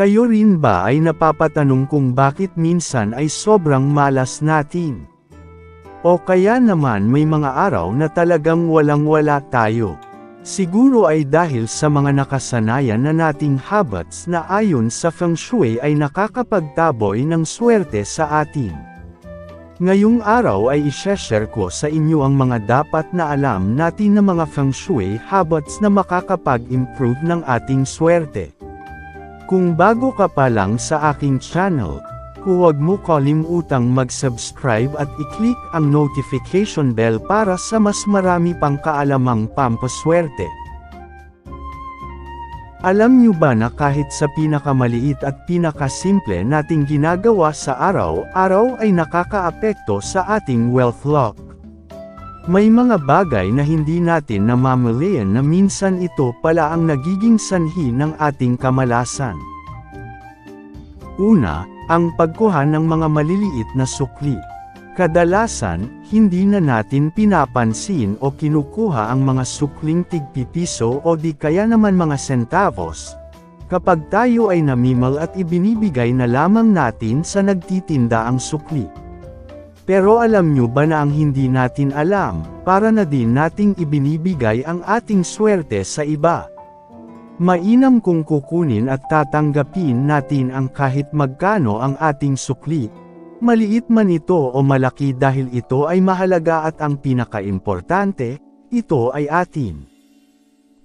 Kayo rin ba ay napapatanong kung bakit minsan ay sobrang malas natin? O kaya naman may mga araw na talagang walang-wala tayo? Siguro ay dahil sa mga nakasanayan na nating habits na ayon sa Feng Shui ay nakakapagtaboy ng swerte sa atin. Ngayong araw ay isheshare ko sa inyo ang mga dapat na alam natin na mga Feng Shui habits na makakapag-improve ng ating swerte. Kung bago ka pa lang sa aking channel, Huwag mo kalimutang mag-subscribe at i-click ang notification bell para sa mas marami pang kaalamang pampaswerte. Alam nyo ba na kahit sa pinakamaliit at pinakasimple nating ginagawa sa araw-araw ay nakakaapekto sa ating wealth lock? May mga bagay na hindi natin namamalayan na minsan ito pala ang nagiging sanhi ng ating kamalasan. Una, ang pagkuha ng mga maliliit na sukli. Kadalasan, hindi na natin pinapansin o kinukuha ang mga sukling tigpipiso o di kaya naman mga centavos. Kapag tayo ay namimal at ibinibigay na lamang natin sa nagtitinda ang sukli. Pero alam nyo ba na ang hindi natin alam, para na din nating ibinibigay ang ating swerte sa iba. Mainam kung kukunin at tatanggapin natin ang kahit magkano ang ating sukli. Maliit man ito o malaki dahil ito ay mahalaga at ang pinakaimportante, ito ay atin.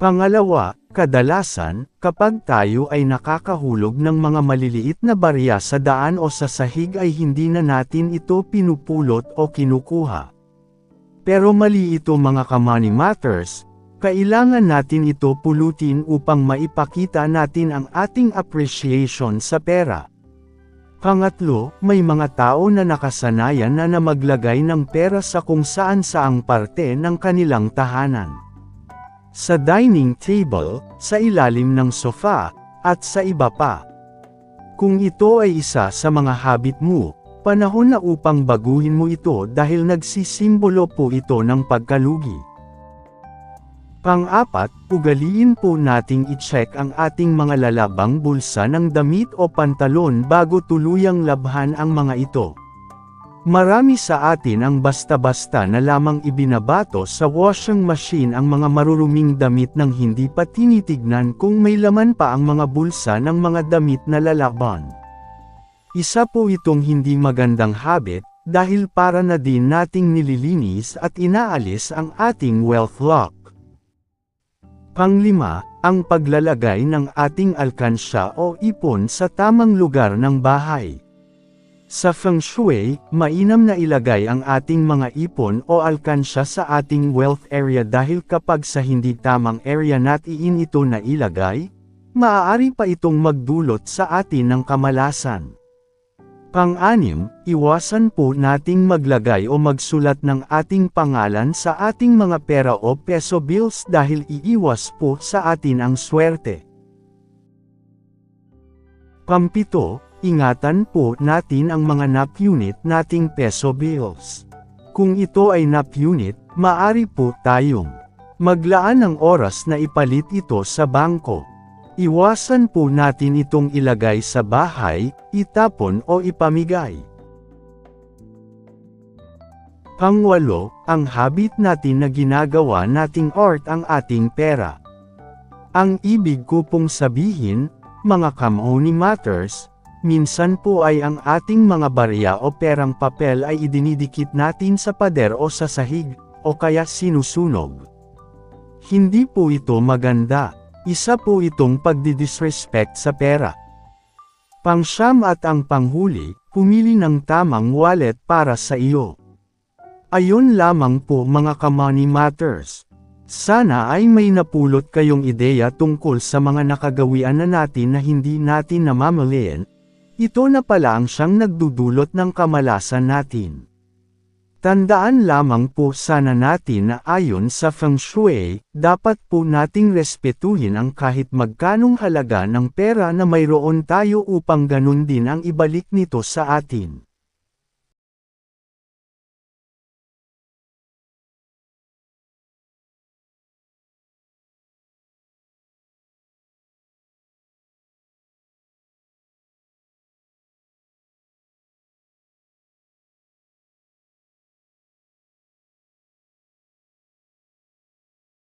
Pangalawa, kadalasan, kapag tayo ay nakakahulog ng mga maliliit na barya sa daan o sa sahig ay hindi na natin ito pinupulot o kinukuha. Pero mali ito mga ka-money matters, kailangan natin ito pulutin upang maipakita natin ang ating appreciation sa pera. Pangatlo, may mga tao na nakasanayan na na maglagay ng pera sa kung saan saang parte ng kanilang tahanan. Sa dining table, sa ilalim ng sofa, at sa iba pa. Kung ito ay isa sa mga habit mo, panahon na upang baguhin mo ito dahil nagsisimbolo po ito ng pagkalugi. Pang-apat, ugaliin po nating i-check ang ating mga lalabang bulsa ng damit o pantalon bago tuluyang labhan ang mga ito. Marami sa atin ang basta-basta na lamang ibinabato sa washing machine ang mga maruruming damit nang hindi pa tinitignan kung may laman pa ang mga bulsa ng mga damit na lalaban. Isa po itong hindi magandang habit, dahil para na din nating nililinis at inaalis ang ating wealth lock. Panglima, ang paglalagay ng ating alkansya o ipon sa tamang lugar ng bahay. Sa Feng Shui, mainam na ilagay ang ating mga ipon o alkansya sa ating wealth area dahil kapag sa hindi tamang area natin ito na ilagay, maaari pa itong magdulot sa atin ng kamalasan. Pang-anim, iwasan po nating maglagay o magsulat ng ating pangalan sa ating mga pera o peso bills dahil iiwas po sa atin ang swerte. Pampito, ingatan po natin ang mga NAP unit nating peso bills. Kung ito ay NAP unit, maari po tayong maglaan ng oras na ipalit ito sa bangko. Iwasan po natin itong ilagay sa bahay, itapon o ipamigay. Pangwalo, ang habit natin na ginagawa nating art ang ating pera. Ang ibig ko pong sabihin, mga kamoni matters, minsan po ay ang ating mga barya o perang papel ay idinidikit natin sa pader o sa sahig, o kaya sinusunog. Hindi po ito maganda. Isa po itong pagdidisrespect sa pera. Pangsyam at ang panghuli, pumili ng tamang wallet para sa iyo. Ayon lamang po mga ka-money matters. Sana ay may napulot kayong ideya tungkol sa mga nakagawian na natin na hindi natin namamalayan. Ito na pala ang siyang nagdudulot ng kamalasan natin. Tandaan lamang po sana natin na ayon sa Feng Shui, dapat po nating respetuhin ang kahit magkanong halaga ng pera na mayroon tayo upang ganun din ang ibalik nito sa atin.